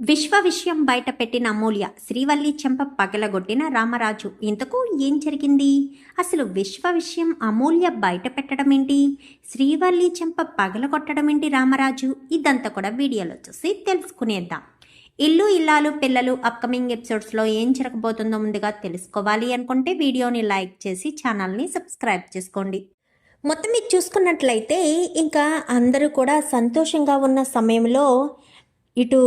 విశ్వ విషయం బయట పెట్టిన అమూల్య శ్రీవల్లి చెంప పగలగొట్టిన రామరాజు. ఇంతకు ఏం జరిగింది? అసలు విశ్వ విషయం అమూల్య బయట పెట్టడం ఏంటి? శ్రీవల్లి చెంప పగలగొట్టడం ఏంటి రామరాజు? ఇదంతా కూడా వీడియోలో చూసి తెలుసుకునేద్దాం. ఇల్లు ఇల్లాలు పిల్లలు అప్కమింగ్ ఎపిసోడ్స్లో ఏం జరగబోతుందో ముందుగా తెలుసుకోవాలి అనుకుంటే వీడియోని లైక్ చేసి ఛానల్ని సబ్స్క్రైబ్ చేసుకోండి. మొత్తం మీరు చూసుకున్నట్లయితే ఇంకా అందరూ కూడా సంతోషంగా ఉన్న సమయంలో ఇటు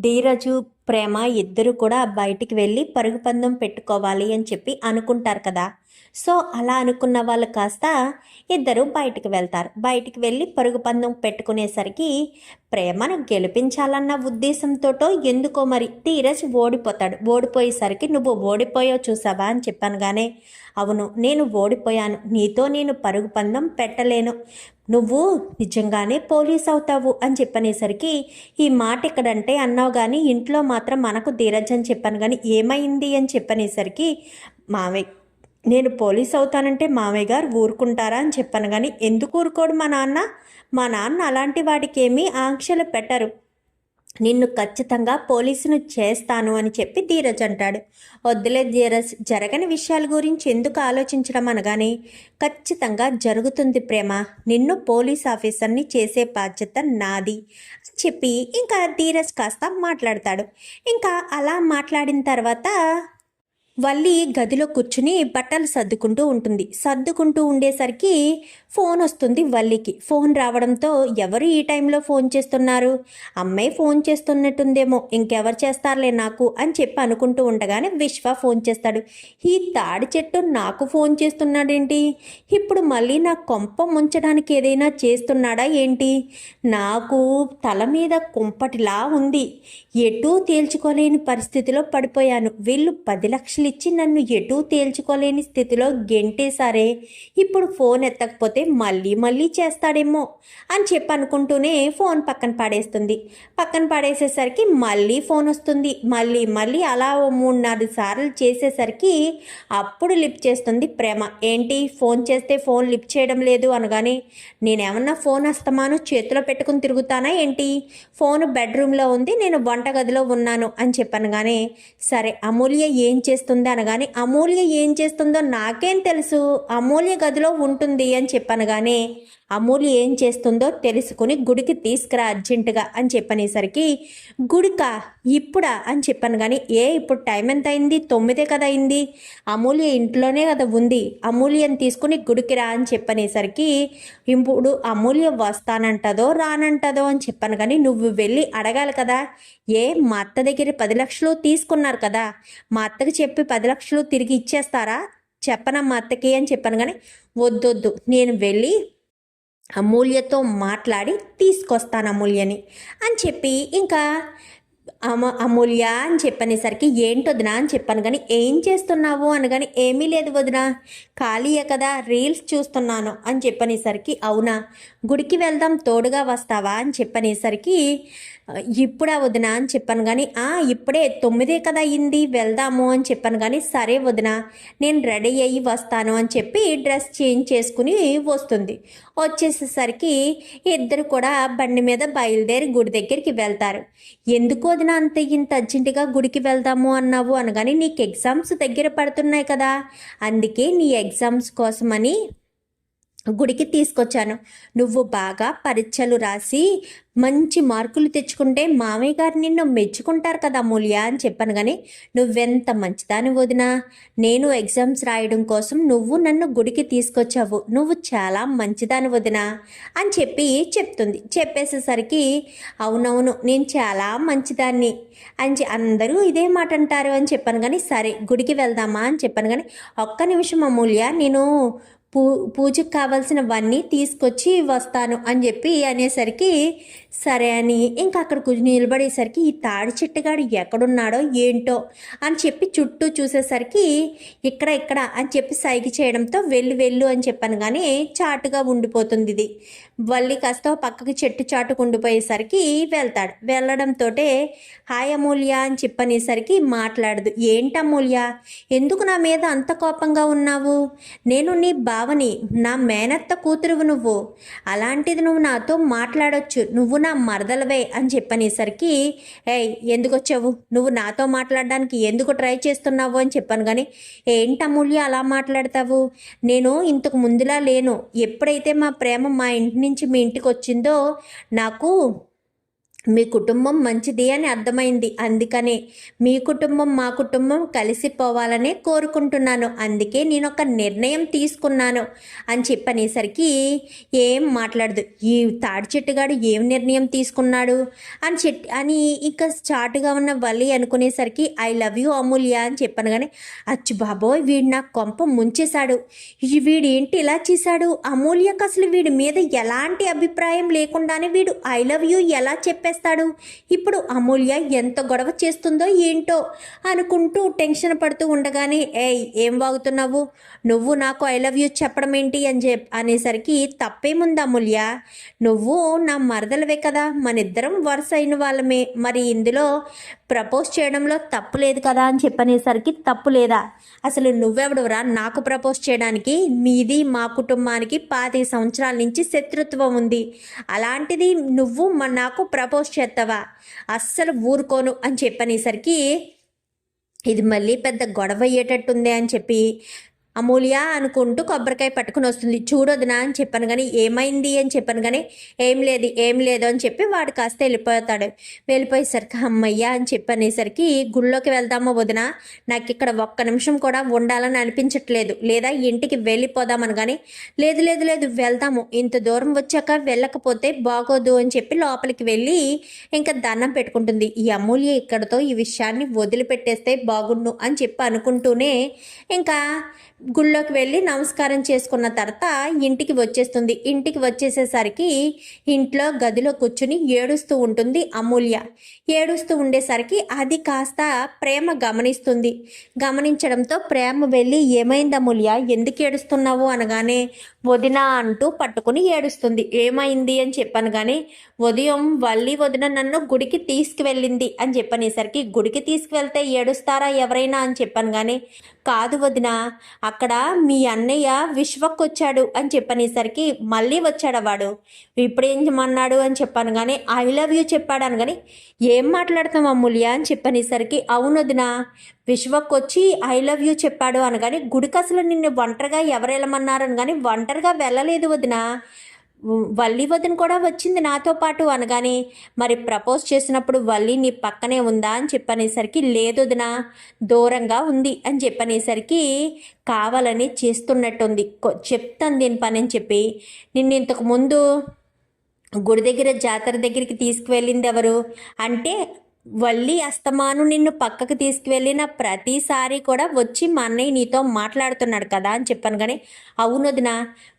ధీరజు ప్రేమ ఇద్దరు కూడా బయటికి వెళ్ళి పరుగు పందెం పెట్టుకోవాలి అని చెప్పి అనుకుంటారు కదా. సో అలా అనుకున్న వాళ్ళు కాస్త ఇద్దరు బయటికి వెళ్తారు. బయటికి వెళ్ళి పరుగు పందెం పెట్టుకునేసరికి ప్రేమను గెలిపించాలన్న ఉద్దేశంతోటో ఎందుకో మరి ధీరజ్ ఓడిపోతాడు. ఓడిపోయేసరికి నువ్వు ఓడిపోయావు చూసావా? అని చెప్పాను కానీ అవును నేను ఓడిపోయాను. నీతో నేను పరుగు పందెం పెట్టలేను. నువ్వు నిజంగానే పోలీస్ అవుతావు అని చెప్పనేసరికి ఈ మాట ఇక్కడంటే అన్నావు కానీ ఇంట్లో మాత్రం మనకు ధీరజ్ అని చెప్పాను కానీ ఏమైంది అని చెప్పనేసరికి మావయ్య నేను పోలీస్ అవుతానంటే మామయ్య గారు ఊరుకుంటారా అని చెప్పాను కానీ ఎందుకు ఊరుకోడు మా నాన్న? మా నాన్న అలాంటి వాడికి ఏమీ ఆంక్షలు పెట్టరు. నిన్ను ఖచ్చితంగా పోలీసును చేస్తాను అని చెప్పి ధీరజ్ అంటాడు. వద్దులే ధీరజ్ జరగని విషయాల గురించి ఎందుకు ఆలోచించడం అనగానే ఖచ్చితంగా జరుగుతుంది ప్రేమ నిన్ను పోలీస్ ఆఫీసర్ని చేసే బాధ్యత నాది అని చెప్పి ఇంకా ధీరజ్ కాస్త మాట్లాడతాడు. ఇంకా అలా మాట్లాడిన తర్వాత వల్లి గదిలో కూర్చుని బట్టలు సర్దుకుంటూ ఉంటుంది. సర్దుకుంటూ ఉండేసరికి ఫోన్ వస్తుంది వల్లికి. ఫోన్ రావడంతో ఎవరు ఈ టైంలో ఫోన్ చేస్తున్నారు? అమ్మాయి ఫోన్ చేస్తున్నట్టుందేమో ఇంకెవరు చేస్తారులే నాకు అని చెప్పి అనుకుంటూ ఉండగానే విశ్వ ఫోన్ చేస్తాడు. ఈ తాడి చెట్టు నాకు ఫోన్ చేస్తున్నాడేంటి? ఇప్పుడు మళ్ళీ నా కొంప ముంచడానికి ఏదైనా చేస్తున్నాడా ఏంటి? నాకు తల మీద కుంపటిలా ఉంది. ఎటూ తేల్చుకోలేని పరిస్థితిలో పడిపోయాను. వీళ్ళు పది లక్షలు ఇచ్చి నన్ను ఎటూ తేల్చుకోలేని స్థితిలో గెంటేశారే. ఇప్పుడు ఫోన్ ఎత్తకపోతే మళ్ళీ మళ్ళీ చేస్తాడేమో అని చెప్పి అనుకుంటూనే ఫోన్ పక్కన పడేస్తుంది. పక్కన పడేసేసరికి మళ్ళీ ఫోన్ వస్తుంది. మళ్ళీ మళ్ళీ అలా ఓ మూడు నాలుగు సార్లు చేసేసరికి అప్పుడు లిఫ్ట్ చేస్తుంది ప్రేమ. ఏంటి? ఫోన్ చేస్తే ఫోన్ లిఫ్ట్ చేయడం లేదు అనగానే నేనేమన్నా ఫోన్ అస్తమాను చేతిలో పెట్టుకుని తిరుగుతానా ఏంటి? ఫోన్ బెడ్రూమ్లో ఉంది. నేను వంటగదిలో ఉన్నాను అని చెప్పనగానే కానీ సరే అమూల్య ఏం చేస్తుంది? అనగానే అమూల్య ఏం చేస్తుందో నాకేం తెలుసు. అమూల్య గదిలో ఉంటుంది అని చెప్పాను కానీ అమూల్య ఏం చేస్తుందో తెలుసుకుని గుడికి తీసుకురా అర్జెంటుగా అని చెప్పనేసరికి గుడికా? ఇప్పుడా? అని చెప్పాను కానీ ఏ ఇప్పుడు టైం ఎంత అయింది తొమ్మిదే కదా అయింది. అమూల్య ఇంట్లోనే కదా ఉంది. అమూల్యని తీసుకుని గుడికి రా అని చెప్పనేసరికి ఇప్పుడు అమూల్య వస్తానంటదో రానంటదో అని చెప్పాను కానీ నువ్వు వెళ్ళి అడగాలి కదా. ఏ మా అత్త దగ్గర పది లక్షలు తీసుకున్నారు కదా. మా అత్తకి చెప్పి పది లక్షలు తిరిగి ఇచ్చేస్తారా? చెప్పనా మా అత్తకి? అని చెప్పాను కానీ వద్దొద్దు. నేను వెళ్ళి అమూల్యతో మాట్లాడి తీసుకొస్తాను అమూల్యని అని చెప్పి ఇంకా అమ అమూల్య అని చెప్పనేసరికి ఏంటి వదినా అని చెప్పాను కానీ ఏం చేస్తున్నావు అనగాని ఏమీ లేదు వదినా. ఖాళీయే కదా రీల్స్ చూస్తున్నాను అని చెప్పనేసరికి అవునా. గుడికి వెళ్దాం తోడుగా వస్తావా అని చెప్పనేసరికి ఇప్పుడా వదినా అని చెప్పాను కానీ ఆ ఇప్పుడే తొమ్మిదే కదా అయింది వెళ్దాము అని చెప్పాను కానీ సరే వదినా నేను రెడీ అయ్యి వస్తాను అని చెప్పి డ్రెస్ చేంజ్ చేసుకుని వస్తుంది. వచ్చేసేసరికి ఇద్దరు కూడా బండి మీద బయలుదేరి గుడి దగ్గరికి వెళ్తారు. ఎందుకు వదిన అంత ఇంత అర్జెంటుగా గుడికి వెళ్దాము అన్నావు అనగానే నీకు ఎగ్జామ్స్ దగ్గర పడుతున్నాయి కదా అందుకే నీ ఎగ్జామ్స్ కోసమని గుడికి తీసుకొచ్చాను. నువ్వు బాగా పరీక్షలు రాసి మంచి మార్కులు తెచ్చుకుంటే మామయ్య గారు నిన్ను మెచ్చుకుంటారు కదా అమూల్య అని చెప్పాను కానీ నువ్వెంత మంచిదాని వదినా? నేను ఎగ్జామ్స్ రాయడం కోసం నువ్వు నన్ను గుడికి తీసుకొచ్చావు. నువ్వు చాలా మంచిదాని వదినా? అని చెప్పి చెప్తుంది. చెప్పేసేసరికి అవునవును నేను చాలా మంచిదాన్ని. అని అందరూ ఇదే మాట అంటారు అని చెప్పాను కానీ సరే గుడికి వెళ్దామా అని చెప్పాను కానీ ఒక్క నిమిషం అమూల్య నేను పూ పూజకు కావాల్సినవన్నీ తీసుకొచ్చి వస్తాను అని చెప్పి అనేసరికి సరే అని ఇంకా అక్కడ కూర్చొని నిలబడేసరికి ఈ తాడి చెట్టుగాడు ఎక్కడున్నాడో ఏంటో అని చెప్పి చుట్టూ చూసేసరికి ఇక్కడ ఇక్కడ అని చెప్పి సైకి చేయడంతో వెళ్ళు వెళ్ళు అని చెప్పాను కానీ చాటుగా ఉండిపోతుంది ఇది. వల్లి కాస్త పక్కకి చెట్టు చాటుకు ఉండిపోయేసరికి వెళ్తాడు. వెళ్ళడంతో హాయ్ అమూల్య అని చెప్పనేసరికి మాట్లాడదు. ఏంటి అమూల్య? ఎందుకు నా మీద అంత కోపంగా ఉన్నావు? నేను నీ భావని నా మేనత్త కూతురువు నువ్వు. అలాంటిది నువ్వు నాతో మాట్లాడొచ్చు. నువ్వు నా మరదలవే అని చెప్పనేసరికి ఏయ్ ఎందుకు వచ్చావు నువ్వు నాతో మాట్లాడడానికి ఎందుకు ట్రై చేస్తున్నావు? అని చెప్పాను కానీ ఏంటమూల్య అలా మాట్లాడతావు? నేను ఇంతకు ముందులా లేను. ఎప్పుడైతే మా ప్రేమ మా ఇంటి నుంచి మీ ఇంటికి వచ్చిందో నాకు మీ కుటుంబం మంచిది అని అర్థమైంది. అందుకనే మీ కుటుంబం మా కుటుంబం కలిసిపోవాలనే కోరుకుంటున్నాను. అందుకే నేను ఒక నిర్ణయం తీసుకున్నాను. అని చెప్పనేసరికి ఏం మాట్లాడదు. ఈ తాడి చెట్టుగాడు ఏం నిర్ణయం తీసుకున్నాడు? అని చెట్ అని ఇంకా చాటుగా ఉన్న వల్లి అనుకునేసరికి ఐ లవ్ యూ అమూల్య అని చెప్పాను కానీ అచ్చు బాబోయ్ వీడు నా కొంప ముంచేశాడు. వీడు ఏంటి ఇలా చేశాడు? అమూల్యకు అసలు వీడి మీద ఎలాంటి అభిప్రాయం లేకుండానే వీడు ఐ లవ్ యూ ఎలా చేస్తాడు. ఇప్పుడు అమూల్య ఎంత గొడవ చేస్తుందో ఏంటో అనుకుంటూ టెన్షన్ పడుతూ ఉండగానే ఏయ్ ఏం వాగుతున్నావు? నువ్వు నాకు ఐ లవ్ యూ చెప్పడం ఏంటి? అని చెప్ అనేసరికి తప్పేముంది అమూల్య? నువ్వు నా మరదలవే కదా మన ఇద్దరం వరుస అయిన వాళ్ళమే. మరి ఇందులో ప్రపోజ్ చేయడంలో తప్పు లేదు కదా అని చెప్పనేసరికి తప్పు లేదా? అసలు నువ్వెవడవరా నాకు ప్రపోజ్ చేయడానికి? మీది మా కుటుంబానికి పాతి సంవత్సరాల నుంచి శత్రుత్వం ఉంది. అలాంటిది నువ్వు నాకు ప్రపోజ్ చేస్తావా? అస్సలు ఊరుకోను అని చెప్పనేసరికి ఇది మళ్ళీ పెద్ద గొడవ అయ్యేటట్టుంది అని చెప్పి అమూల్య అనుకుంటూ కొబ్బరికాయ పట్టుకుని వస్తుంది. చూడొద్దునా అని చెప్పాను కానీ ఏమైంది అని చెప్పాను కానీ ఏం లేదు ఏం లేదు అని చెప్పి వాడు కాస్త వెళ్ళిపోతాడు. వెళ్ళిపోయేసరికి అమ్మయ్య అని చెప్పనేసరికి గుళ్ళోకి వెళ్దామో వదిన? నాకు ఇక్కడ ఒక్క నిమిషం కూడా ఉండాలని అనిపించట్లేదు. లేదా ఇంటికి వెళ్ళిపోదామని కానీ లేదు లేదు లేదు వెళ్దాము. ఇంత దూరం వచ్చాక వెళ్ళకపోతే బాగోదు అని చెప్పి లోపలికి వెళ్ళి ఇంకా దండం పెట్టుకుంటుంది. ఈ అమూల్య ఇక్కడతో ఈ విషయాన్ని వదిలిపెట్టేస్తే బాగుండు అని చెప్పి అనుకుంటూనే ఇంకా గుళ్ళోకి వెళ్ళి నమస్కారం చేసుకున్న తర్వాత ఇంటికి వచ్చేస్తుంది. ఇంటికి వచ్చేసేసరికి ఇంట్లో గదిలో కూర్చుని ఏడుస్తూ ఉంటుంది అమూల్య. ఏడుస్తూ ఉండేసరికి అది కాస్త ప్రేమ గమనిస్తుంది. గమనించడంతో ప్రేమ వెళ్ళి ఏమైంది అమూల్య? ఎందుకు ఏడుస్తున్నావు? అనగానే వదిన అంటూ పట్టుకుని ఏడుస్తుంది. ఏమైంది? అని చెప్పాను కానీ ఉదయం వల్లి వదిన నన్ను గుడికి తీసుకువెళ్ళింది అని చెప్పనేసరికి గుడికి తీసుకువెళ్తే ఏడుస్తారా ఎవరైనా? అని చెప్పాను కానీ కాదు వదిన అక్కడ మీ అన్నయ్య విశ్వక్ వచ్చాడు అని చెప్పనేసరికి మళ్ళీ వచ్చాడు వాడు. ఇప్పుడు ఏం చేయమన్నాడు అని చెప్పాను కానీ ఐ లవ్ యూ చెప్పాడు అని కానీ ఏం మాట్లాడతాం అమూల్య అని చెప్పనేసరికి అవును వదిన విశ్వక్ వచ్చి ఐ లవ్ యూ చెప్పాడు అనగాని గుడికి అసలు నిన్ను ఒంటరిగా ఎవరు వెళ్ళమన్నారని కానీ ఒంటరిగా వెళ్ళలేదు వదినా. వల్లి వదిన కూడా వచ్చింది నాతో పాటు అనగానే మరి ప్రపోజ్ చేసినప్పుడు వల్లి నీ పక్కనే ఉందా? అని చెప్పనేసరికి లేదు వదిన దూరంగా ఉంది. అని చెప్పనేసరికి కావాలని చేస్తున్నట్టుంది. చెప్తాను దీని పని అని చెప్పి నిన్ను ఇంతకు ముందు గుడి దగ్గర జాతర దగ్గరికి తీసుకువెళ్ళింది ఎవరు? అంటే వల్లి అస్తమాను నిన్ను పక్కకు తీసుకువెళ్ళిన ప్రతిసారి కూడా వచ్చి మా అన్నయ్య నీతో మాట్లాడుతున్నాడు కదా అని చెప్పాను కానీ అవును వదిన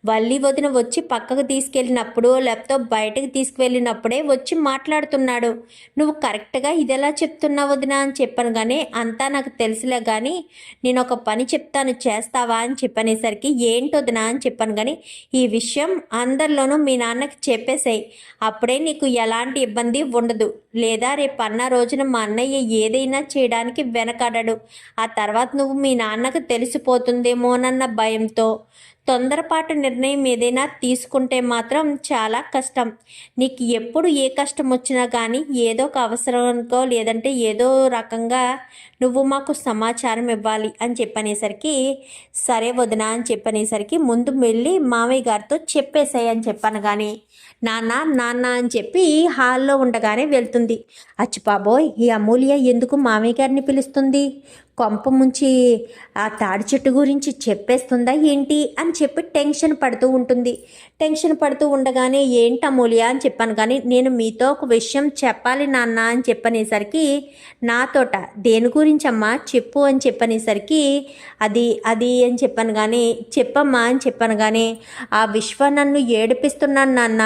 వల్లి వదిన వచ్చి పక్కకు తీసుకెళ్ళినప్పుడు లేకపోతే బయటకు తీసుకువెళ్ళినప్పుడే వచ్చి మాట్లాడుతున్నాడు. నువ్వు కరెక్ట్గా ఇదెలా చెప్తున్నావు వదిన అని చెప్పాను కానీ అంతా నాకు తెలుసులే కానీ నేను ఒక పని చెప్తాను చేస్తావా అని చెప్పనేసరికి ఏంటి వదిన అని చెప్పాను కానీ ఈ విషయం అందరిలోనూ మీ నాన్నకి చెప్పేసాయి. అప్పుడే నీకు ఎలాంటి ఇబ్బంది ఉండదు. లేదా రేపు అన్న రోజున మా అన్నయ్య ఏదైనా చేయడానికి వెనకాడడు. ఆ తర్వాత నువ్వు మీ నాన్నకు తెలిసిపోతుందేమోనన్న భయంతో తొందరపాటు నిర్ణయం ఏదైనా తీసుకుంటే మాత్రం చాలా కష్టం. నీకు ఎప్పుడు ఏ కష్టం వచ్చినా కానీ ఏదో ఒక అవసరానికో లేదంటే ఏదో రకంగా నువ్వు మాకు సమాచారం ఇవ్వాలి అని చెప్పనేసరికి సరే వదినా అని చెప్పనేసరికి ముందు వెళ్ళి మామయ్య గారితో చెప్పేసాయి అని చెప్పాను కానీ నాన్న నాన్న అని చెప్పి హాల్లో ఉండగానే వెళ్తుంది. అచ్చుపాబోయ్ ఈ అమూల్య ఎందుకు మామయ్య గారిని పిలుస్తుంది? కొంప ముంచి ఆ తాడి చెట్టు గురించి చెప్పేస్తుందా ఏంటి అని చెప్పి టెన్షన్ పడుతూ ఉంటుంది. టెన్షన్ పడుతూ ఉండగానే ఏంటి అమూల్య అని చెప్పాను కానీ నేను మీతో ఒక విషయం చెప్పాలి నాన్న అని చెప్పనేసరికి నాతోట దేని గురించి అమ్మా చెప్పు అని చెప్పనేసరికి అది అది అని చెప్పాను కానీ చెప్పమ్మా అని చెప్పాను కానీ ఆ విశ్వ నన్ను ఏడిపిస్తున్నాను నాన్న.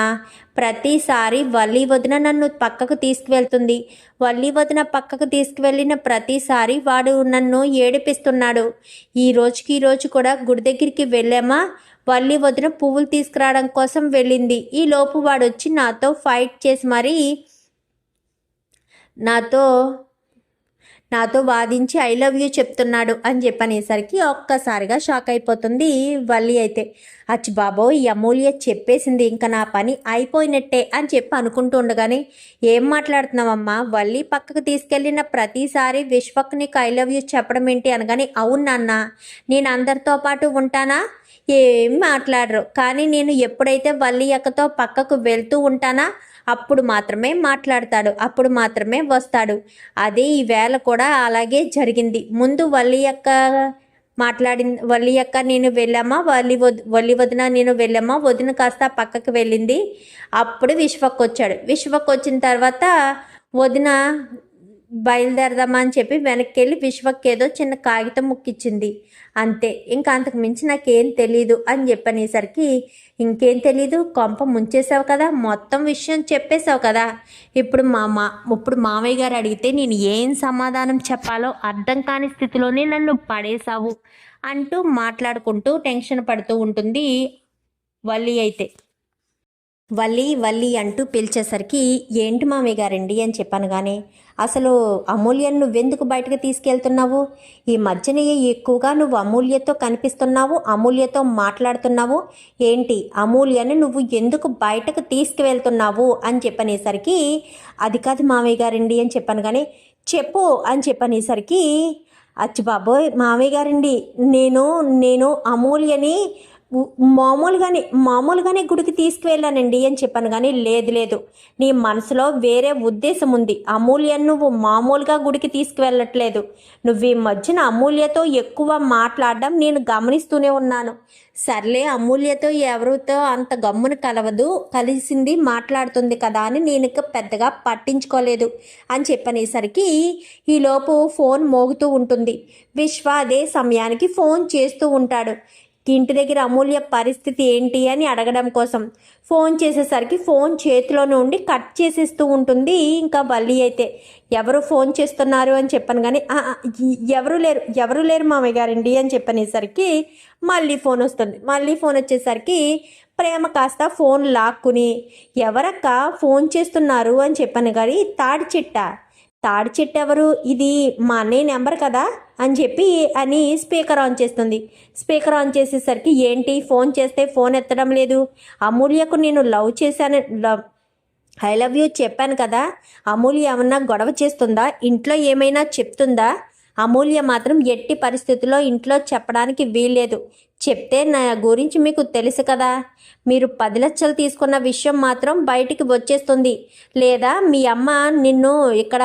ప్రతిసారి వల్లి వదిన నన్ను పక్కకు తీసుకువెళ్తుంది. వల్లి వదిన పక్కకు తీసుకువెళ్ళిన ప్రతిసారి వాడు నన్ను ఏడిపిస్తున్నాడు. ఈ రోజుకి ఈ రోజు కూడా గుడి దగ్గరికి వెళ్ళామా? వల్లి వదిన పువ్వులు తీసుకురావడం కోసం వెళ్ళింది. ఈ లోపు వాడు వచ్చి నాతో ఫైట్ చేసి మరీ నాతో నాతో వాదించి ఐ లవ్ యూ చెప్తున్నాడు అని చెప్పనేసరికి ఒక్కసారిగా షాక్ అయిపోతుంది వల్లి అయితే. అచ్చి బాబోయ్ ఈ అమూల్య చెప్పేసింది ఇంకా నా పని అయిపోయినట్టే అని చెప్పి అనుకుంటూ ఉండగానే ఏం మాట్లాడుతున్నావమ్మా? వల్లి పక్కకు తీసుకెళ్ళిన ప్రతిసారి విశ్వక్ నీకు ఐ లవ్ యూ చెప్పడం ఏంటి? అనగానే అవును నాన్న నేను అందరితో పాటు ఉంటానా? ఏం మాట్లాడరు. కానీ నేను ఎప్పుడైతే వల్లి అక్కతో పక్కకు వెళ్తూ ఉంటానా అప్పుడు మాత్రమే మాట్లాడతాడు అప్పుడు మాత్రమే వస్తాడు. అదే ఈ వేళ కూడా అలాగే జరిగింది. ముందు వల్లి అక్క మాట్లాడి వల్లి అక్క నేను వెళ్ళామా వల్లి వద్ వల్లి వదిన నేను వెళ్ళామా వదిన కాస్త పక్కకు వెళ్ళింది. అప్పుడు విశ్వక్ వచ్చాడు వచ్చిన తర్వాత వదిన బయలుదేరదామా అని చెప్పి వెనక్కి వెళ్ళి విశ్వక్ ఏదో చిన్న కాగితం ముక్కిచ్చింది. అంతే ఇంకా అంతకు మించి నాకేం తెలీదు అని చెప్పనేసరికి ఇంకేం తెలీదు కొంప ముంచేసావు కదా మొత్తం విషయం చెప్పేశావు కదా. ఇప్పుడు మా మా ఇప్పుడు మామయ్య గారు అడిగితే నేను ఏం సమాధానం చెప్పాలో అర్థం కాని స్థితిలోనే నన్ను పడేశావు అంటూ మాట్లాడుకుంటూ టెన్షన్ పడుతూ ఉంటుంది వల్లి అయితే. వల్లి వల్లి అంటూ పిలిచేసరికి ఏంటి మామయ్య గారండి అని చెప్పాను కానీ అసలు అమూల్యను నువ్వెందుకు బయటకు తీసుకెళ్తున్నావు? ఈ మధ్యన ఎక్కువగా నువ్వు అమూల్యతో కనిపిస్తున్నావు అమూల్యతో మాట్లాడుతున్నావు. ఏంటి అమూల్యని నువ్వు ఎందుకు బయటకు తీసుకువెళ్తున్నావు? అని చెప్పనేసరికి అది కాదు మామయ్య గారండి అని చెప్పాను కానీ చెప్పు అని చెప్పనేసరికి అచ్చిబాబోయ్ మామయ్య గారండి నేను నేను అమూల్యని మామూలుగానే మామూలుగానే గుడికి తీసుకువెళ్ళానండి అని చెప్పాను కానీ లేదు లేదు. నీ మనసులో వేరే ఉద్దేశం ఉంది. అమూల్య నువ్వు మామూలుగా గుడికి తీసుకువెళ్ళట్లేదు. నువ్వు ఈ మధ్యన అమూల్యతో ఎక్కువ మాట్లాడడం నేను గమనిస్తూనే ఉన్నాను. సర్లే అమూల్యతో ఎవరితో అంత గమ్మున కలవదు కలిసింది మాట్లాడుతుంది కదా అని నేను పెద్దగా పట్టించుకోలేదు అని చెప్పనేసరికి ఈలోపు ఫోన్ మోగుతూ ఉంటుంది. విశ్వ అదే సమయానికి ఫోన్ చేస్తూ ఉంటాడు. ఇంటి దగ్గర అమూల్య పరిస్థితి ఏంటి అని అడగడం కోసం ఫోన్ చేసేసరికి ఫోన్ చేతిలో నుండి కట్ చేసేస్తూ ఉంటుంది ఇంకా వల్లి అయితే. ఎవరు ఫోన్ చేస్తున్నారు అని చెప్పాను కానీ ఎవరు లేరు ఎవరు లేరు మామయ్య గారండి అని చెప్పనేసరికి మళ్ళీ ఫోన్ వస్తుంది. మళ్ళీ ఫోన్ వచ్చేసరికి ప్రేమ కాస్త ఫోన్ లాక్కుని ఎవరక్క ఫోన్ చేస్తున్నారు అని చెప్పాను కానీ తాడి చిట్ట? తాడి చెట్టు ఎవరు? ఇది మా అన్నయ్య నెంబర్ కదా అని చెప్పి అని స్పీకర్ ఆన్ చేస్తుంది. స్పీకర్ ఆన్ చేసేసరికి ఏంటి ఫోన్ చేస్తే ఫోన్ ఎత్తడం లేదు. అమూల్యకు నేను లవ్ చేశాను లవ్ ఐ లవ్ యూ చెప్పాను కదా. అమూల్య ఏమన్నా గొడవ చేస్తుందా? ఇంట్లో ఏమైనా చెప్తుందా? అమూల్య మాత్రం ఎట్టి పరిస్థితుల్లో ఇంట్లో చెప్పడానికి వీల్లేదు. చెప్తే నా గురించి మీకు తెలుసు కదా. మీరు పది లక్షలు తీసుకున్న విషయం మాత్రం బయటికి వచ్చేస్తుంది. లేదా మీ అమ్మ నిన్ను ఇక్కడ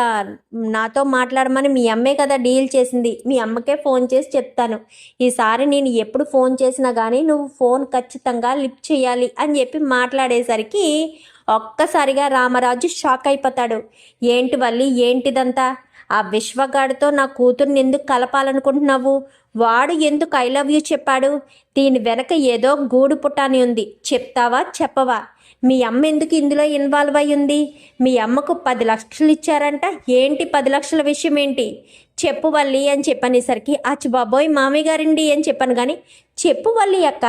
నాతో మాట్లాడమని మీ అమ్మే కదా డీల్ చేసింది. మీ అమ్మకే ఫోన్ చేసి చెప్తాను. ఈసారి నేను ఎప్పుడు ఫోన్ చేసినా కానీ నువ్వు ఫోన్ ఖచ్చితంగా లిఫ్ట్ చేయాలి అని చెప్పి మాట్లాడేసరికి ఒక్కసారిగా రామరాజు షాక్ అయిపోతాడు. ఏంటి వల్లి? ఏంటిదంతా? ఆ విశ్వగాడితో నా కూతుర్ని ఎందుకు కలపాలనుకుంటున్నావు? వాడు ఎందుకు ఐ లవ్ యూ చెప్పాడు? దీని వెనక ఏదో గూడు పుటాని ఉంది. చెప్తావా? చెప్పవా? మీ అమ్మ ఎందుకు ఇందులో ఇన్వాల్వ్ అయ్యింది? ఉంది మీ అమ్మకు పది లక్షలు ఇచ్చారంట. ఏంటి పది లక్షల విషయం ఏంటి? చెప్పు వల్లి అని చెప్పనేసరికి అచ్చు బాబోయ్ మామయ్య గారండి అని చెప్పాను కానీ చెప్పు వల్లి అక్క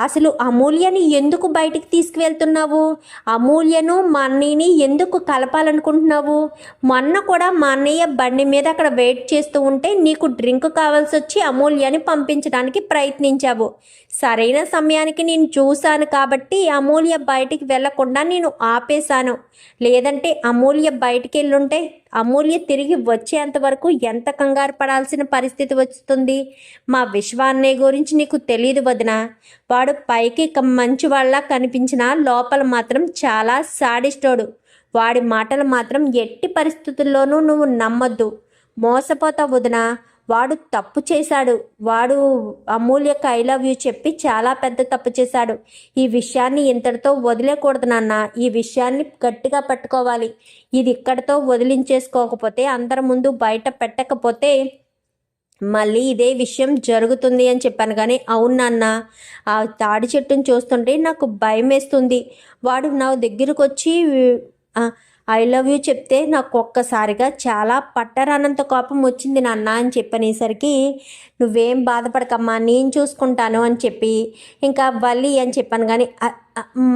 అసలు అమూల్యని ఎందుకు బయటికి తీసుకువెళ్తున్నావు? అమూల్యను మా అన్నయ్యని ఎందుకు కలపాలనుకుంటున్నావు? మొన్న కూడా మా అన్నయ్య బండి మీద అక్కడ వెయిట్ చేస్తూ ఉంటే నీకు డ్రింక్ కావాల్సి వచ్చి అమూల్యని పంపించడానికి ప్రయత్నించావు. సరైన సమయానికి నేను చూశాను కాబట్టి అమూల్య బయటికి వెళ్ళకుండా నేను ఆపేశాను. లేదంటే అమూల్య బయటికి వెళ్ళుంటే అమూల్య తిరిగి వచ్చేంత వరకు ఎంత కంగారు పడాల్సిన పరిస్థితి వస్తుంది? మా విశ్వాన్నయ్య గురించి నీకు తెలియదు వదిన. వాడు పైకి మంచి మంచివాళ్ళ కనిపించినా లోపల మాత్రం చాలా సాడిస్టోడు. వాడి మాటలు మాత్రం ఎట్టి పరిస్థితుల్లోనూ నువ్వు నమ్మొద్దు. మోసపోతావు వదినా. వాడు తప్పు చేశాడు. వాడు అమూల్యకు ఐ లవ్ యూ చెప్పి చాలా పెద్ద తప్పు చేశాడు. ఈ విషయాన్ని ఇంతటితో వదిలేకూడదు నాన్న. ఈ విషయాన్ని గట్టిగా పట్టుకోవాలి. ఇది ఇక్కడితో వదిలించేసుకోకపోతే అందరి ముందు బయట పెట్టకపోతే మళ్ళీ ఇదే విషయం జరుగుతుంది అని చెప్పాను కానీ అవును నాన్న. ఆ తాడి చెట్టును చూస్తుంటే నాకు భయం వేస్తుంది వాడు నా దగ్గరకు వచ్చి ఐ లవ్ యూ చెప్తే నాకు ఒక్కసారిగా చాలా పట్టరానంత కోపం వచ్చింది నాన్న అని చెప్పనేసరికి నువ్వేం బాధపడకమ్మా నేను చూసుకుంటాను అని చెప్పి ఇంకా వల్లి అని చెప్పాను. కానీ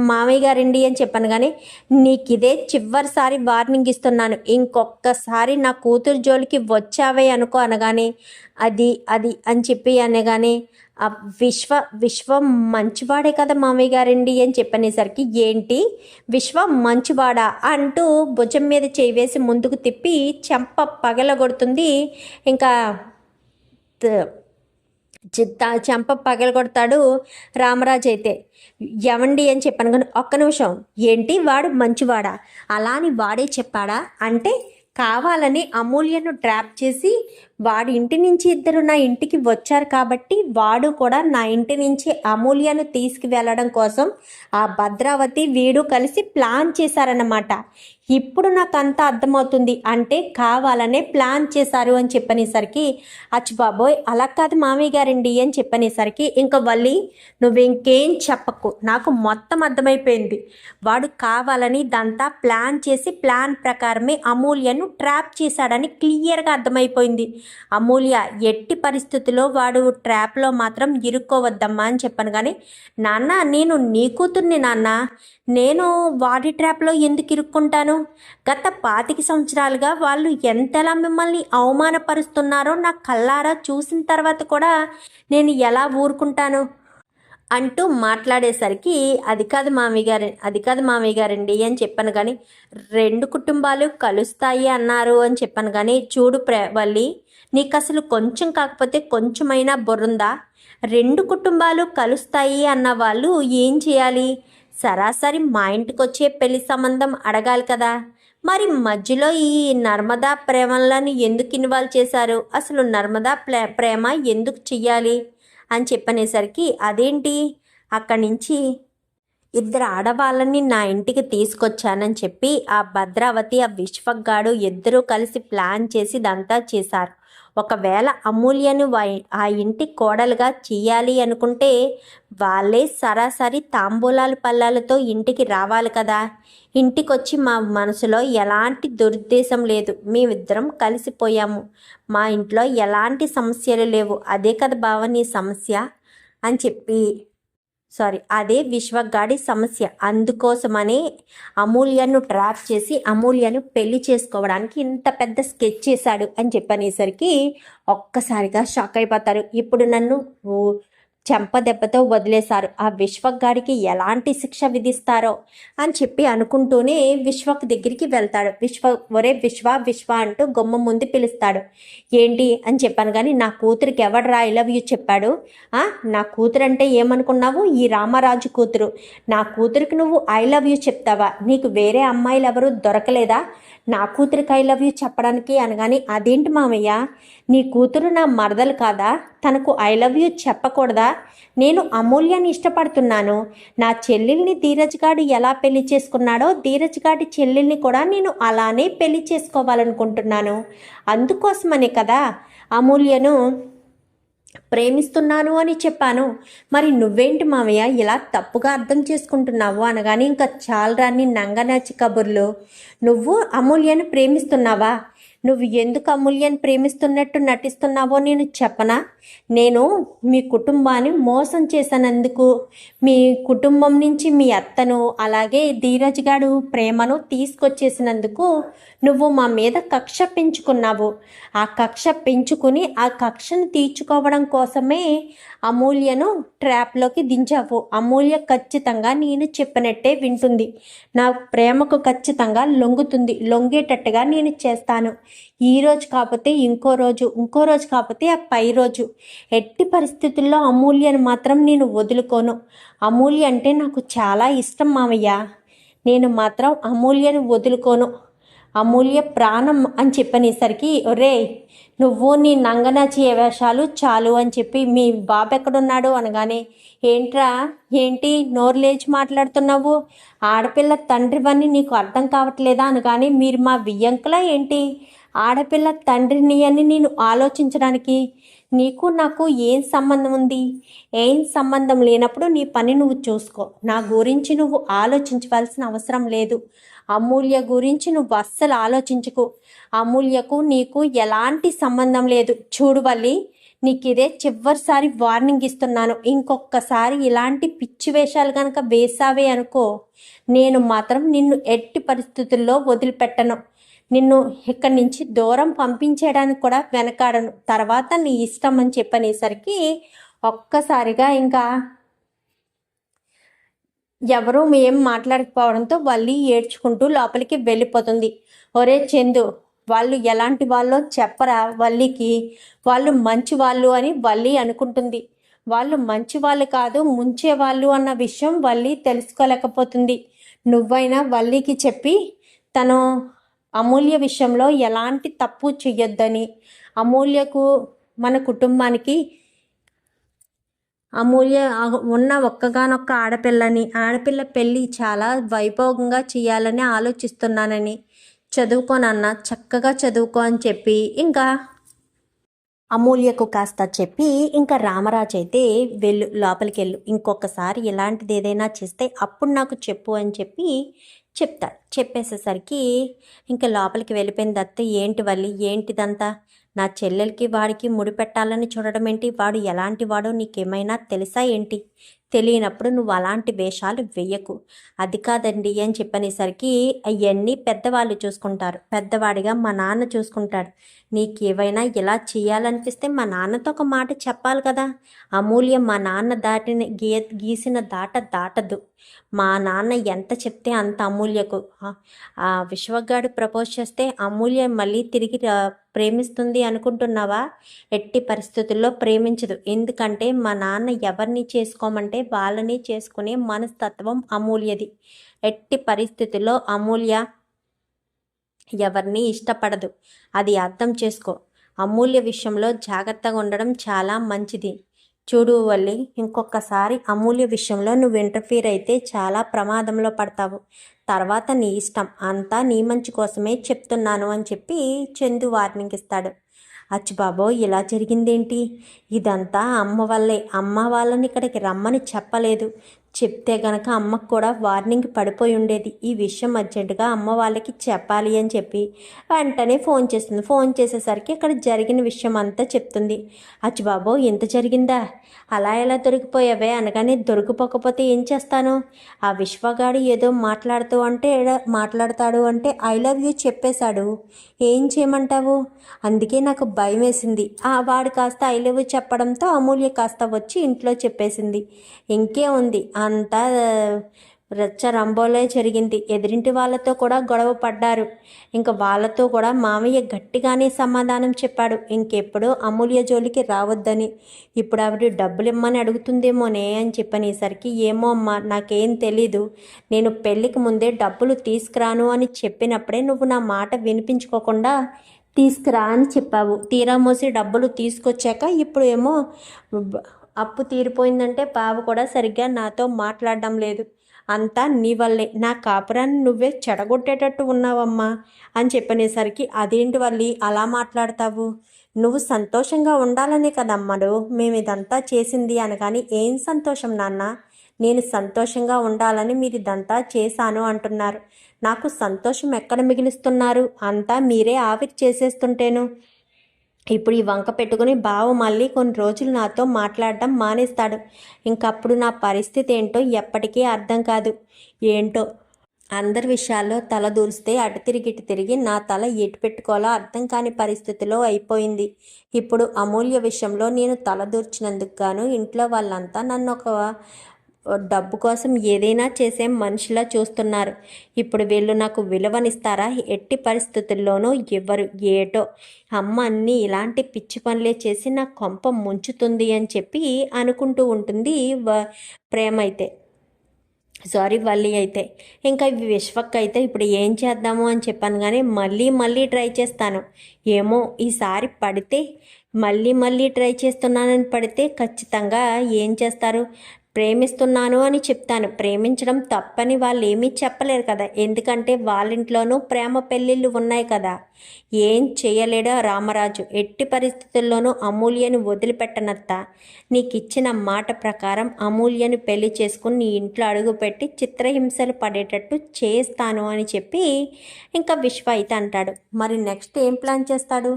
మామయ్య గారండి అని చెప్పాను కానీ నీకు ఇదే చివరిసారి వార్నింగ్ ఇస్తున్నాను. ఇంకొకసారి నా కూతురు జోలికి వచ్చావే అనుకో అనగానే అది అది అని చెప్పి అనగానే ఆ విశ్వ విశ్వ మంచివాడే కదా మామయ్య గారండి అని చెప్పనేసరికి ఏంటి? విశ్వ మంచివాడా? అంటూ భుజం మీద చేయి వేసి ముందుకు తిప్పి చెంప పగలగొడుతుంది. ఇంకా చిత్త చెంప పగలగొడతాడు రామరాజు అయితే. ఎవండి అని చెప్పాను కానీ ఒక్క నిమిషం. ఏంటి? వాడు మంచివాడా? అలా అని వాడే చెప్పాడా? అంటే కావాలని అమూల్యను ట్రాప్ చేసి వాడి ఇంటి నుంచి ఇద్దరు నా ఇంటికి వచ్చారు కాబట్టి వాడు కూడా నా ఇంటి నుంచి అమూల్యను తీసుకువెళ్ళడం కోసం ఆ భద్రావతి వీడు కలిసి ప్లాన్ చేశారన్నమాట. ఇప్పుడు నాకు అంతా అర్థమవుతుంది. అంటే కావాలనే ప్లాన్ చేశారు అని చెప్పనేసరికి అచ్చు బాబోయ్ అలా కాదు మామయ్య గారండి అని చెప్పనేసరికి ఇంకా వల్లి నువ్వు ఇంకేం చెప్పకు. నాకు మొత్తం అర్థమైపోయింది. వాడు కావాలని ఇదంతా ప్లాన్ చేసి ప్లాన్ ప్రకారమే అమూల్యను ట్రాప్ చేశాడని క్లియర్గా అర్థమైపోయింది. అమూల్య ఎట్టి పరిస్థితుల్లో వాడు ట్రాప్లో మాత్రం ఇరుక్కోవద్దమ్మా అని చెప్పాను కానీ నాన్న నేను నీ కూతుర్ని నాన్న. నేను వాడి ట్రాప్లో ఎందుకు ఇరుక్కుంటాను? గత పాతిక సంవత్సరాలుగా వాళ్ళు ఎంతలా మిమ్మల్ని అవమానపరుస్తున్నారో నా కల్లారా చూసిన తర్వాత కూడా నేను ఎలా ఊరుకుంటాను? అంటూ మాట్లాడేసరికి అది కాదు మామయ్య గారు అది కాదు మామయ్య గారండి అని చెప్పాను కానీ రెండు కుటుంబాలు కలుస్తాయి అన్నారు అని చెప్పాను కానీ చూడు ప్ర వల్లి నీకు అసలు కొంచెం కాకపోతే కొంచెమైనా బుర్రుందా? రెండు కుటుంబాలు కలుస్తాయి అన్న వాళ్ళు ఏం చేయాలి? సరాసరి మా ఇంటికి వచ్చే పెళ్ళి సంబంధం అడగాలి కదా. మరి మధ్యలో ఈ నర్మదా ప్రేమలను ఎందుకు ఇన్వాల్వ్ చేశారు? అసలు నర్మదా ప్రేమ ఎందుకు చెయ్యాలి? అని చెప్పనేసరికి అదేంటి? అక్కడి నుంచి ఇద్దరు ఆడవాళ్ళని నా ఇంటికి తీసుకొచ్చానని చెప్పి ఆ భద్రావతి ఆ విశ్వగాడు ఇద్దరూ కలిసి ప్లాన్ చేసి ఇదంతా చేశారు. ఒకవేళ అమూల్యను ఆ ఇంటి కోడలుగా చేయాలి అనుకుంటే వాళ్ళే సరాసరి తాంబూలాల పల్లాలతో ఇంటికి రావాలి కదా. ఇంటికొచ్చి మా మనసులో ఎలాంటి దురుద్దేశం లేదు. మేమిద్దరం కలిసిపోయాము మా ఇంట్లో ఎలాంటి సమస్యలు లేవు. అదే కదా బావ నీ సమస్య అని చెప్పి సారీ అదే విశ్వగాడి సమస్య. అందుకోసమనే అమూల్యను ట్రాప్ చేసి అమూల్యను పెళ్ళి చేసుకోవడానికి ఇంత పెద్ద స్కెచ్ చేశాడు అని చెప్పనేసరికి ఒక్కసారిగా షాక్ అయిపోతారు. ఇప్పుడు నన్ను చెంపదెబ్బతో వదిలేశారు. ఆ విశ్వగాడికి ఎలాంటి శిక్ష విధిస్తారో అని చెప్పి అనుకుంటూనే విశ్వక్ దగ్గరికి వెళ్తాడు. విశ్వ ఒరే విశ్వ విశ్వ అంటూ గుమ్మ ముందు పిలుస్తాడు. ఏంటి? అని చెప్పాను కానీ నా కూతురికి ఎవడరా ఐ లవ్ యూ చెప్పాడు? ఆ, నా కూతురు అంటే ఏమనుకున్నావు? ఈ రామరాజు కూతురు. నా కూతురికి నువ్వు ఐ లవ్ యూ చెప్తావా? నీకు వేరే అమ్మాయిలు ఎవరు దొరకలేదా? నా కూతురికి ఐ లవ్ యూ చెప్పడానికి అనగాని అదేంటి మామయ్య? నీ కూతురు నా మరదలు కాదా? తనకు ఐ లవ్ యూ చెప్పకూడదా? నేను అమూల్యని ఇష్టపడుతున్నాను. నా చెల్లెల్ని ధీరజ్ గాడు ఎలా పెళ్ళి చేసుకున్నాడో ధీరజ్ గాడి చెల్లెల్ని కూడా నేను అలానే పెళ్ళి చేసుకోవాలనుకుంటున్నాను. అందుకోసమనే కదా అమూల్యను ప్రేమిస్తున్నాను అని చెప్పాను. మరి నువ్వేంటి మామయ్య ఇలా తప్పుగా అర్థం చేసుకుంటున్నావు అనగానే ఇంకా చాలరాని నంగనాచి కబుర్లు. నువ్వు అమూల్యను ప్రేమిస్తున్నావా? నువ్వు ఎందుకు అమూల్యని ప్రేమిస్తున్నట్టు నటిస్తున్నావో నేను చెప్పనా? నేను మీ కుటుంబాన్ని మోసం చేసినందుకు మీ కుటుంబం నుంచి మీ అత్తను అలాగే ధీరజ్ గారు ప్రేమను తీసుకొచ్చేసినందుకు నువ్వు మా మీద కక్ష పెంచుకున్నావు. ఆ కక్ష పెంచుకుని ఆ కక్షను తీర్చుకోవడం కోసమే అమూల్యను ట్రాప్లోకి దించావు. అమూల్య ఖచ్చితంగా నేను చెప్పినట్టే వింటుంది. నా ప్రేమకు ఖచ్చితంగా లొంగుతుంది. లొంగేటట్టుగా నేను చేస్తాను. ఈ రోజు కాకపోతే ఇంకో రోజు ఇంకో రోజు కాకపోతే ఆ పై రోజు. ఎట్టి పరిస్థితుల్లో అమూల్యను మాత్రం నేను వదులుకోను. అమూల్య అంటే నాకు చాలా ఇష్టం మామయ్య. నేను మాత్రం అమూల్యను వదులుకోను. అమూల్య ప్రాణం అని చెప్పనేసరికి ఒరే నువ్వు నీ నంగనాచి వేషాలు చాలు అని చెప్పి మీ బాబు ఎక్కడున్నాడు? అనగానే ఏంట్రా ఏంటి నోరు లేచి మాట్లాడుతున్నావు? ఆడపిల్ల తండ్రివని నీకు అర్థం కావట్లేదా? అనగానే మీరు మా వియ్యంకులా ఏంటి? ఆడపిల్ల తండ్రిని అని నేను ఆలోచించడానికి నీకు నాకు ఏం సంబంధం ఉంది? ఏం సంబంధం లేనప్పుడు నీ పని నువ్వు చూసుకో. నా గురించి నువ్వు ఆలోచించవలసిన అవసరం లేదు. అమూల్య గురించి నువ్వు అస్సలు ఆలోచించుకు. అమూల్యకు నీకు ఎలాంటి సంబంధం లేదు. చూడు వల్లి నీకు ఇదే చివరిసారి వార్నింగ్ ఇస్తున్నాను. ఇంకొకసారి ఇలాంటి పిచ్చి వేషాలు కనుక వేసావే అనుకో నేను మాత్రం నిన్ను ఎట్టి పరిస్థితుల్లో వదిలిపెట్టను. నిన్ను ఇక్కడి నుంచి దూరం పంపించేయడానికి కూడా వెనకాడను. తర్వాత నీ ఇష్టం అని చెప్పనేసరికి ఒక్కసారిగా ఇంకా ఎవరూ ఏం మాట్లాడకపోవడంతో వల్లి ఏడ్చుకుంటూ లోపలికి వెళ్ళిపోతుంది. ఒరే చందు వాళ్ళు ఎలాంటి వాళ్ళో చెప్పరా వల్లికి? వాళ్ళు మంచి వాళ్ళు అని వల్లి అనుకుంటుంది. వాళ్ళు మంచి వాళ్ళు కాదు ముంచే వాళ్ళు అన్న విషయం వల్లి తెలుసుకోలేకపోతుంది. నువ్వైనా వల్లికి చెప్పి తను అమూల్య విషయంలో ఎలాంటి తప్పు చెయ్యొద్దని అమూల్యకు మన కుటుంబానికి అమూల్య ఉన్న ఒక్కగానొక్క ఆడపిల్లని ఆడపిల్ల పెళ్ళి చాలా వైభోగంగా చేయాలని ఆలోచిస్తున్నానని. చదువుకోనన్న చక్కగా చదువుకో అని చెప్పి ఇంకా అమూల్యకు కాస్త చెప్పి ఇంకా రామరాజు అయితే వెళ్ళు లోపలికి వెళ్ళు ఇంకొకసారి ఇలాంటిది ఏదైనా చేస్తే అప్పుడు నాకు చెప్పు అని చెప్పి చెప్తాడు. చెప్పేసేసరికి ఇంకా లోపలికి వెళ్ళిపోయిన దత్త ఏంటి వల్లి ఏంటిదంతా? నా చెల్లెలకి వాడికి ముడిపెట్టాలని చూడడం ఏంటి? వాడు ఎలాంటి వాడో నీకేమైనా తెలుసా ఏంటి? తెలియనప్పుడు నువ్వు అలాంటి వేషాలు వెయ్యకు అది కాదండి అని చెప్పనేసరికి అవన్నీ పెద్దవాళ్ళు చూసుకుంటారు. పెద్దవాడిగా మా నాన్న చూసుకుంటాడు. నీకేవైనా ఇలా చేయాలనిపిస్తే మా నాన్నతో ఒక మాట చెప్పాలి కదా. అమూల్యం మా నాన్న దాటిన గీ గీసిన దాట దాటదు. మా నాన్న ఎంత చెప్తే అంత అమూల్యకు. ఆ- విశ్వగాడు ప్రపోజ్ చేస్తే అమూల్య మళ్ళీ తిరిగి ప్రేమిస్తుంది అనుకుంటున్నావా? ఎట్టి పరిస్థితుల్లో ప్రేమించదు. ఎందుకంటే మా నాన్న ఎవరిని చేసుకోమంటే వాళ్ళని చేసుకునే మనస్తత్వం అమూల్యది. ఎట్టి పరిస్థితుల్లో అమూల్య ఎవరిని ఇష్టపడదు. అది అర్థం చేసుకో. అమూల్య విషయంలో జాగ్రత్తగా ఉండడం చాలా మంచిది. చూడు వల్లి ఇంకొకసారి అమూల్య విషయంలో నువ్వు ఇంటర్ఫీర్ అయితే చాలా ప్రమాదంలో పడతావు. తర్వాత నీ ఇష్టం. అంతా నీ మంచి కోసమే చెప్తున్నాను అని చెప్పి చందు వార్నింగ్ ఇస్తాడు. అచ్చుబాబో ఇలా జరిగిందేంటి? ఇదంతా అమ్మ వల్లే. అమ్మ వాళ్ళని ఇక్కడికి రమ్మని చెప్పలేదు. చెప్తే గనక అమ్మకు కూడా వార్నింగ్ పడిపోయి ఉండేది. ఈ విషయం అర్జెంటుగా అమ్మ వాళ్ళకి చెప్పాలి అని చెప్పి వెంటనే ఫోన్ చేస్తుంది. ఫోన్ చేసేసరికి ఇక్కడ జరిగిన విషయం అంతా చెప్తుంది. అచ్చు బాబో ఇంత జరిగిందా? అలా ఎలా దొరికిపోయావే అనగానే దొరికిపోకపోతే ఏం చేస్తాను? ఆ విశ్వగాడు ఏదో మాట్లాడుతూ అంటే మాట్లాడతాడు అంటే ఐ లవ్ యూ చెప్పేశాడు. ఏం చేయమంటావు? అందుకే నాకు భయం వేసింది. ఆ వాడు కాస్త ఐ లవ్ యూ చెప్పడంతో అమూల్య కాస్త వచ్చి ఇంట్లో చెప్పేసింది. ఇంకే ఉంది అంతా రచ్చ రంబోలే జరిగింది. ఎదిరింటి వాళ్ళతో కూడా గొడవ పడ్డారు. ఇంకా వాళ్ళతో కూడా మామయ్య గట్టిగానే సమాధానం చెప్పాడు. ఇంకెప్పుడు అమూల్య జోలికి రావద్దని. ఇప్పుడు ఆవిడ డబ్బులు ఇమ్మని అడుగుతుందేమోనే అని చెప్పనేసరికి ఏమో అమ్మా నాకేం తెలీదు. నేను పెళ్ళికి ముందే డబ్బులు తీసుకురాను అని చెప్పినప్పుడే నువ్వు నా మాట వినిపించుకోకుండా తీసుకురా అని చెప్పావు. తీరా మోసి డబ్బులు తీసుకొచ్చాక ఇప్పుడు ఏమో అప్పు తీరిపోయిందంటే బావ కూడా సరిగ్గా నాతో మాట్లాడడం లేదు. అంతా నీ వల్లే. నా కాపురాన్ని నువ్వే చెడగొట్టేటట్టు ఉన్నావమ్మా అని చెప్పనేసరికి అదేంటి వల్లి? అలా మాట్లాడతావు? నువ్వు సంతోషంగా ఉండాలనే కదమ్మడు మేము ఇదంతా చేసింది అనగాని ఏం సంతోషం నాన్న? నేను సంతోషంగా ఉండాలని మీరు ఇదంతా చేశాను అంటున్నారు. నాకు సంతోషం ఎక్కడ మిగిలిస్తున్నారు? అంతా మీరే ఆవిరి చేసేస్తుంటేను. ఇప్పుడు ఈ వంక పెట్టుకుని బావ మళ్ళీ కొన్ని రోజులు నాతో మాట్లాడడం మానేస్తాడు. ఇంకప్పుడు నా పరిస్థితి ఏంటో ఎప్పటికీ అర్థం కాదు. ఏంటో? అందరి విషయాల్లో తల దూరిస్తే అటు తిరిగి ఇటు తిరిగి నా తల ఎటు పెట్టుకోవాలో అర్థం కాని పరిస్థితిలో అయిపోయింది. ఇప్పుడు అమూల్య విషయంలో నేను తల దూర్చినందుకు గాను ఇంట్లో వాళ్ళంతా నన్ను ఒక డబ్బు కోసం ఏదైనా చేసే మనిషిలా చూస్తున్నారు. ఇప్పుడు వీళ్ళు నాకు విలువనిస్తారా? ఎట్టి పరిస్థితుల్లోనూ ఇవ్వరు ఏటో? అమ్మ అన్నీ ఇలాంటి పిచ్చి పనులే చేసి నా కొంప ముంచుతుంది అని చెప్పి అనుకుంటూ ఉంటుంది వ- ప్రేమ అయితే సారీ వల్లి అయితే. ఇంకా విశ్వక్ అయితే ఇప్పుడు ఏం చేద్దాము అని చెప్పాను కానీ మళ్ళీ మళ్ళీ ట్రై చేస్తాను. ఏమో ఈసారి పడితే మళ్ళీ మళ్ళీ ట్రై చేస్తున్నానని పడితే ఖచ్చితంగా ఏం చేస్తారు? ప్రేమిస్తున్నాను అని చెప్తాను. ప్రేమించడం తప్పని వాళ్ళు ఏమీ చెప్పలేరు కదా. ఎందుకంటే వాళ్ళ ఇంట్లోనూ ప్రేమ పెళ్ళిళ్ళు ఉన్నాయి కదా. ఏం చేయలేడా రామరాజు. ఎట్టి పరిస్థితుల్లోనూ అమూల్యను వదిలిపెట్టనత్త. నీకు ఇచ్చిన మాట ప్రకారం అమూల్యను పెళ్ళి చేసుకుని నీ ఇంట్లో అడుగుపెట్టి చిత్రహింసలు పడేటట్టు చేస్తాను అని చెప్పి ఇంకా విశ్వ అయితే అంటాడు. మరి నెక్స్ట్ ఏం ప్లాన్ చేస్తాడు?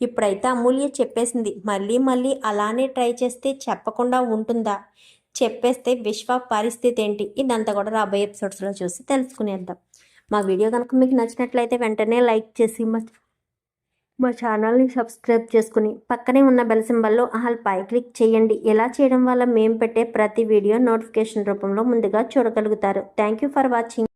ఇప్పుడైతే అమూల్య చెప్పేసింది. మళ్ళీ మళ్ళీ అలానే ట్రై చేస్తే చెప్పకుండా ఉంటుందా? చెప్పేస్తే విశ్వ పరిస్థితి ఏంటి? ఇదంతా కూడా రాబోయే ఎపిసోడ్స్లో చూసి తెలుసుకునేద్దాం. మా వీడియో కనుక మీకు నచ్చినట్లయితే వెంటనే లైక్ చేసి మా మా ఛానల్ని సబ్స్క్రైబ్ చేసుకుని పక్కనే ఉన్న బెల్ సింబల్లో ఆల్ పై క్లిక్ చేయండి. ఇలా చేయడం వల్ల మేము పెట్టే ప్రతి వీడియో నోటిఫికేషన్ రూపంలో ముందుగా చూడగలుగుతారు. Thank you for watching.